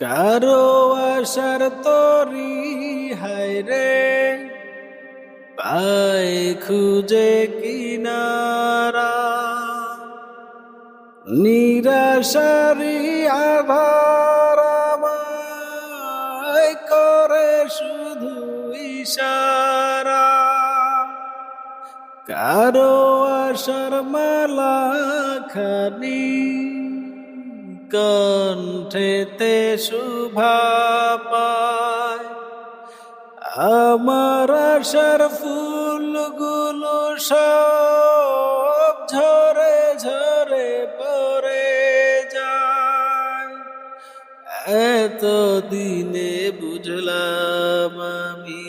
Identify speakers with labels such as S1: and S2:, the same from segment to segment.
S1: কারও আশার তরি, হায় রে। পায় খুঁজে কিনারা। নিরাশারি আমায় করে শুধু ইশারা। কারও আশার মালা খানি কণ্ঠেতে শুভা পায়। আমার আশার ফুলগুলো সব ঝরে ঝরে পড়ে যায়। এত দিনে বুঝলাম আমি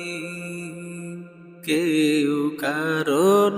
S1: কেউ কারণ